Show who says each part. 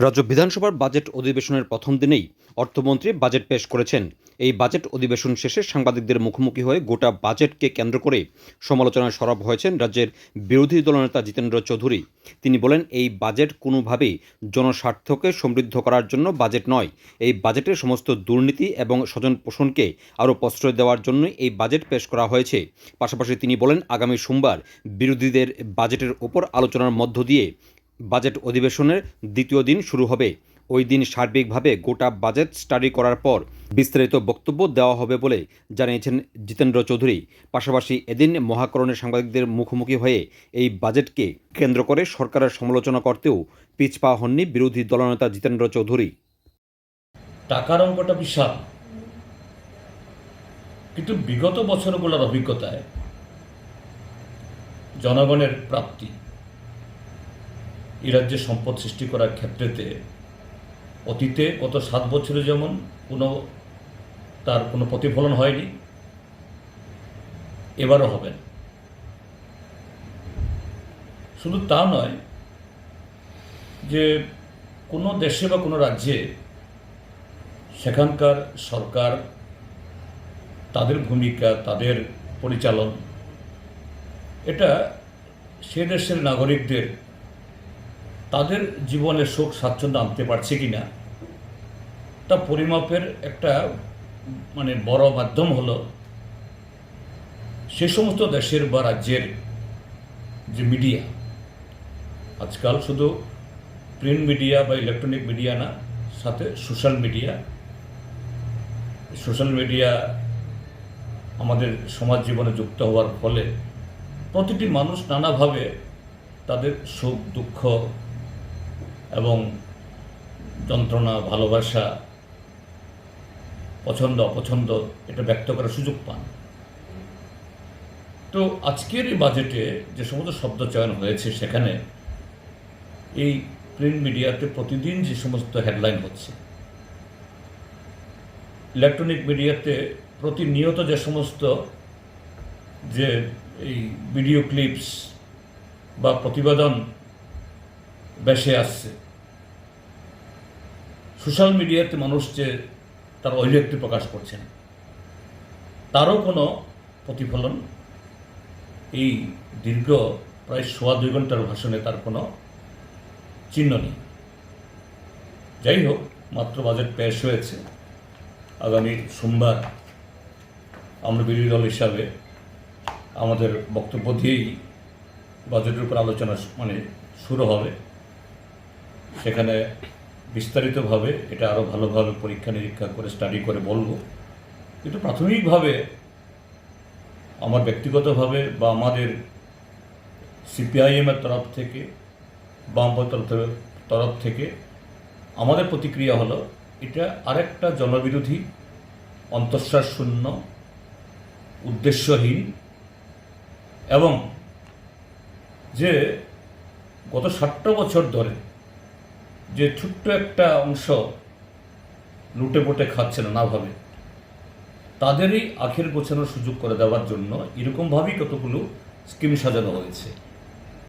Speaker 1: রাজ্য বিধানসভার বাজেট অধিবেশনের প্রথম দিনেই অর্থমন্ত্রী বাজেট পেশ করেছেন। এই বাজেট অধিবেশন শেষে সাংবাদিকদের মুখোমুখি হয়ে গোটা বাজেটকে কেন্দ্র করে সমালোচনায় সরব হয়েছেন রাজ্যের বিরোধী দলনেতা জিতেন্দ্র চৌধুরী। তিনি বলেন, এই বাজেট কোনোভাবেই জনস্বার্থকে সমৃদ্ধ করার জন্য বাজেট নয়। এই বাজেটের সমস্ত দুর্নীতি এবং স্বজন পোষণকে আরও প্রশ্রয় দেওয়ার জন্যই এই বাজেট পেশ করা হয়েছে। পাশাপাশি তিনি বলেন, আগামী সোমবার বিরোধীদের বাজেটের ওপর আলোচনার মধ্য দিয়ে বাজেট অধিবেশনের দ্বিতীয় দিন শুরু হবে। ওই দিন সার্বিকভাবে গোটা বাজেট স্টাডি করার পর বিস্তারিত বক্তব্য দেওয়া হবে বলে জানিয়েছেন জিতেন্দ্র চৌধুরী। পাশাপাশি এদিন মহাকরণের সাংবাদিকদের মুখোমুখি হয়ে এই বাজেটকে কেন্দ্র করে সরকারের সমালোচনা করতেও পিছপা হননি বিরোধী দলনেতা জিতেন্দ্র চৌধুরী।
Speaker 2: টাকার অঙ্কটা বিশাল। কিন্তু বিগত বছরগুলোর অভিজ্ঞতায় জনগণের প্রাপ্তি এই রাজ্যে সম্পদ সৃষ্টি করার ক্ষেত্রেতে অতীতে গত সাত বছরে যেমন কোনো তার কোনো প্রতিফলন হয়নি, এবারও হবে শুধু তা নয় যে কোনো দেশে বা কোনো রাজ্যে সেখানকার সরকার তাদের ভূমিকা, তাদের পরিচালন, এটা সে দেশের নাগরিকদের তাদের জীবনে সুখ স্বাচ্ছন্দ্য আনতে পারছে কি না তা পরিমাপের একটা মানে বড় মাধ্যম হলো সে সমস্ত দেশের বা রাজ্যের যে মিডিয়া, আজকাল শুধু প্রিন্ট মিডিয়া বা ইলেকট্রনিক মিডিয়া না, সাথে সোশ্যাল মিডিয়া সোশ্যাল মিডিয়া আমাদের সমাজ জীবনে যুক্ত হওয়ার ফলে প্রতিটি মানুষ নানাভাবে তাদের সুখ দুঃখ এবং যন্ত্রণা, ভালোবাসা, পছন্দ, অপছন্দ, এটা ব্যক্ত করার সুযোগ পান। তো আজকের এই বাজেটে যে সমস্ত শব্দ চয়ন হয়েছে সেখানে এই প্রিন্ট মিডিয়াতে প্রতিদিন যে সমস্ত হেডলাইন হচ্ছে, ইলেকট্রনিক মিডিয়াতে প্রতিনিয়ত যে সমস্ত যে এই ভিডিও ক্লিপস বা প্রতিবেদন বেশে আসছে সোশ্যাল মিডিয়াতে মানুষ যে তার অভিব্যক্তি প্রকাশ করছেন তারও কোনো প্রতিফলন এই দীর্ঘ প্রায় সোয়া দুই ঘণ্টার ভাষণে তার কোনো চিহ্ন নেই। যাই হোক, মাত্র বাজেট পেশ হয়েছে। আগামী সোমবার আমরা বিরোধী দল হিসাবে আমাদের বক্তব্য দিয়েই বাজেটের উপর আলোচনা মানে শুরু হবে। সেখানে বিস্তারিতভাবে এটা আরও ভালোভাবে পরীক্ষা নিরীক্ষা করে স্টাডি করে বলব। কিন্তু প্রাথমিকভাবে আমার ব্যক্তিগতভাবে বা আমাদের সিপিআইএমের তরফ থেকে বামপন্থের তরফ- তরফ থেকে আমাদের প্রতিক্রিয়া হলো, এটা আরেকটা জনবিরোধী অন্তঃশ্বাস শূন্য, উদ্দেশ্যহীন এবং যে গত ষাটটা বছর ধরে যে ছোট্ট একটা অংশ লুটে পোটে খাচ্ছে নানাভাবে তাদেরই আখের গোছানোর সুযোগ করে দেওয়ার জন্য এরকমভাবেই কতগুলো স্কিম সাজানো হয়েছে।